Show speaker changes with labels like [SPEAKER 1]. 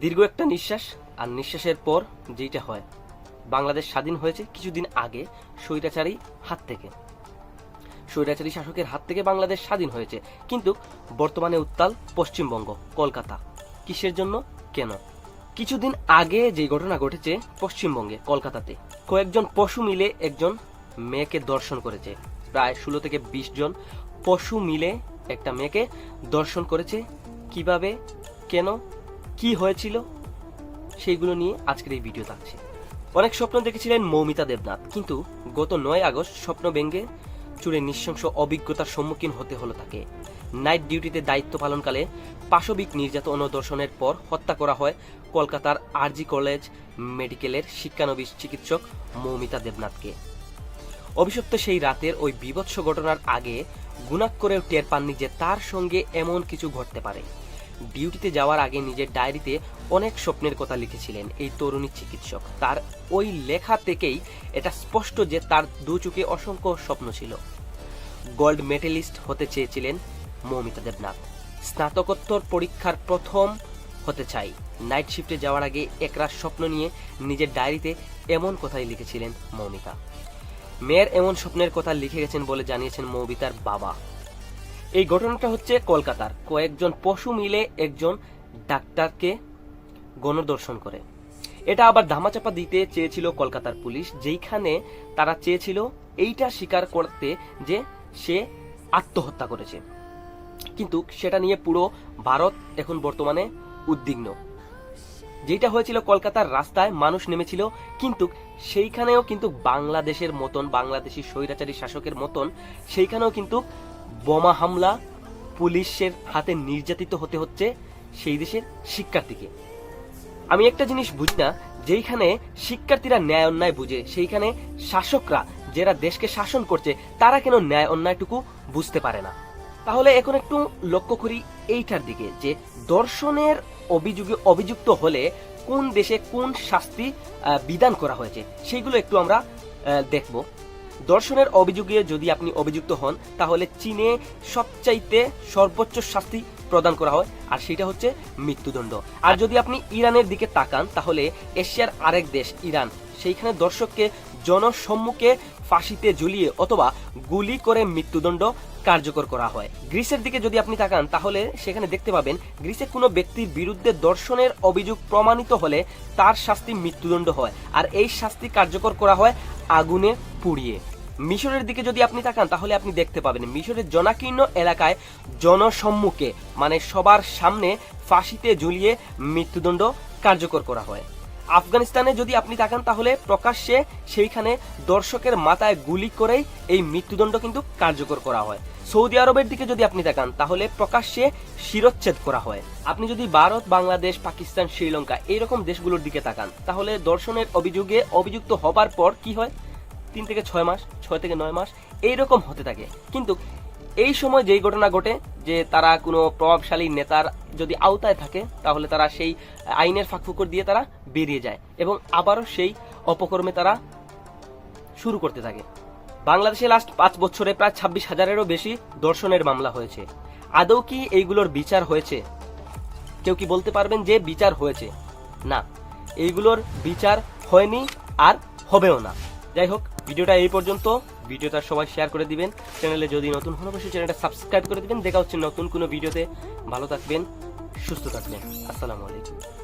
[SPEAKER 1] দীর্ঘ একটা নিঃশ্বাস, আর নিঃশ্বাসের পর যেটা হয়, বাংলাদেশ স্বাধীন হয়েছে কিছুদিন আগে স্বৈরাচারী হাত থেকে। স্বৈরাচারী শাসকের হাত থেকে বাংলাদেশ স্বাধীন হয়েছে, কিন্তু বর্তমানে উত্তাল পশ্চিমবঙ্গ, কলকাতা। কিসের জন্য? কেন? কিছুদিন আগে যে ঘটনা ঘটেছে পশ্চিমবঙ্গে, কলকাতাতে, কয়েকজন পশু মিলে একজন মেয়েকে দর্শন করেছে। প্রায় ষোলো থেকে বিশ জন পশু মিলে একটা মেয়েকে দর্শন করেছে। কীভাবে? কেন? কি হয়েছিল সেইগুলো নিয়ে আজকের এই ভিডিও থাকছে। অনেক স্বপ্ন দেখেছিলেন মৌমিতা দেবনাথ, কিন্তু গত নয় আগস্ট স্বপ্ন ব্যঙ্গে চুরে নৃশংস অভিজ্ঞতার সম্মুখীন হতে হলো তাকে। নাইট ডিউটিতে দায়িত্ব পালনকালে পাশবিক নির্যাতন ও দর্শনের পর হত্যা করা হয় কলকাতার আরজি কলেজ মেডিকেলের শিক্ষানবিশ চিকিৎসক মৌমিতা দেবনাথকে। অভিশপ্ত সেই রাতের ওই বিভৎস ঘটনার আগে গুণাক করেও টের পাননি যে তার সঙ্গে এমন কিছু ঘটতে পারে। ডিউটিতে যাওয়ার আগে নিজের ডায়েরিতে অনেক স্বপ্নের কথা লিখেছিলেন এই তরুণী চিকিৎসক। তার ওই লেখা থেকেই এটা স্পষ্ট যে তার দু চোখে অসংখ্য স্বপ্ন ছিল। গোল্ড মেডেলিস্ট হতে চেয়েছিলেন মৌমিতা দেবনাথ। স্নাতকোত্তর পরীক্ষার প্রথম হতে চাই। নাইট শিফটে যাওয়ার আগে একরাশ স্বপ্ন নিয়ে নিজের ডায়েরিতে এমন কথাই লিখেছিলেন মৌমিতা। মেয়ের এমন স্বপ্নের কথা লিখে গেছেন বলে জানিয়েছেন মৌমিতার বাবা। এই ঘটনাটা হচ্ছে কলকাতার। কয়েকজন পশু মিলে একজন ডাক্তারকে গণদর্শন করে। এটা আবার ধামাচাপা দিতে চেয়েছিল কলকাতার পুলিশ, যেইখানে তারা চেয়েছিল এইটা স্বীকার করতে যে সে আত্মহত্যা করেছে। কিন্তু সেটা নিয়ে পুরো ভারত এখন বর্তমানে উদ্বিগ্ন। যেটা হয়েছিল কলকাতার রাস্তায় মানুষ নেমেছিল, কিন্তু সেইখানেও কিন্তু বাংলাদেশের মতন, বাংলাদেশি স্বৈরাচারী শাসকের মতন, সেইখানেও কিন্তু বোমা হামলা পুলিশের হাতে নির্যাতিত হতে হচ্ছে সেই দেশের শিক্ষার্থীকে। আমি একটা জিনিস বুঝি না, যেইখানে শিক্ষার্থীরা ন্যায় অন্যায় বুঝে, সেইখানে শাসকরা যারা দেশকে শাসন করছে, তারা কেন ন্যায় অন্যায়টুকু বুঝতে পারে না? তাহলে এখন একটু লক্ষ্য করি এইটার দিকে, যে দর্শনের অভিযোগে অভিযুক্ত হলে কোন দেশে কোন শাস্তি বিধান করা হয়েছে, সেইগুলো একটু আমরা দেখব। দর্শনের অভিযোগে যদি আপনি অভিযুক্ত হন, তাহলে চীনে সবচাইতে সর্বোচ্চ শাস্তি প্রদান করা হয়, আর সেটা হচ্ছে মৃত্যুদণ্ড। আর যদি আপনি ইরানের দিকে তাকান, তাহলে এশিয়ার আরেক দেশ, ইরান। সেইখানে দর্শককে জনসম্মুখে ফাঁসিতে ঝুলিয়ে অথবা গুলি করে মৃত্যুদণ্ড কার্যকর করা হয়। গ্রিসের দিকে যদি আপনি তাকান, তাহলে সেখানে দেখতে পাবেন গ্রিসের কোনো ব্যক্তির বিরুদ্ধে দর্শনের অভিযোগ প্রমাণিত হলে তার শাস্তি মৃত্যুদণ্ড হয়। আর এই শাস্তি কার্যকর করা হয় আগুনে পুড়িয়ে। মিশরের দিকে যদি আপনি তাকান, তাহলে আপনি দেখতে পাবেন মিশরের জনাকীর্ণ এলাকায় জনসম্মুখে মানে সবার সামনে ফাঁসিতে ঝুলিয়ে মৃত্যুদণ্ড কার্যকর করা হয়। আফগানিস্তানে যদি আপনি তাকান, তাহলে প্রকাশ্যে সেইখানে দর্শকের মাথায় গুলি করেই এই মৃত্যুদণ্ড কিন্তু কার্যকর করা হয়। সৌদি আরবের দিকে যদি আপনি তাকান, তাহলে প্রকাশ্যে শিরচ্ছেদ করা হয়। আপনি যদি ভারত, বাংলাদেশ, পাকিস্তান, শ্রীলঙ্কা এইরকম দেশগুলোর দিকে তাকান, তাহলে দর্শনের অভিযোগে অভিযুক্ত হবার পর কি হয়? তিন থেকে ছয় মাস, ছয় থেকে নয় মাস, এইরকম হতে থাকে। কিন্তু এই সময় যেই ঘটনা ঘটে, যে তারা কোনো প্রভাবশালী নেতার যদি আওতায় থাকে, তাহলে তারা সেই আইনের ফাঁকফুকর দিয়ে তারা বেরিয়ে যায় এবং আবারও সেই অপকর্মে তারা শুরু করতে থাকে। বাংলাদেশে লাস্ট পাঁচ বছরে প্রায় ছাব্বিশ হাজারেরও বেশি দর্শনের মামলা হয়েছে। আদৌ কি এইগুলোর বিচার হয়েছে? কেউ কি বলতে পারবেন যে বিচার হয়েছে? না, এইগুলোর বিচার হয়নি আর হবেও না। যাই হোক, ভিডিওটা এই পর্যন্ত। ভিডিওটা সবাই শেয়ার করে দিবেন। চ্যানেলে যদি নতুন হন, অবশ্যই চ্যানেলটা সাবস্ক্রাইব করে দিবেন। দেখা হচ্ছে নতুন কোনো ভিডিওতে। ভালো থাকবেন, সুস্থ থাকবেন। আসসালামু আলাইকুম।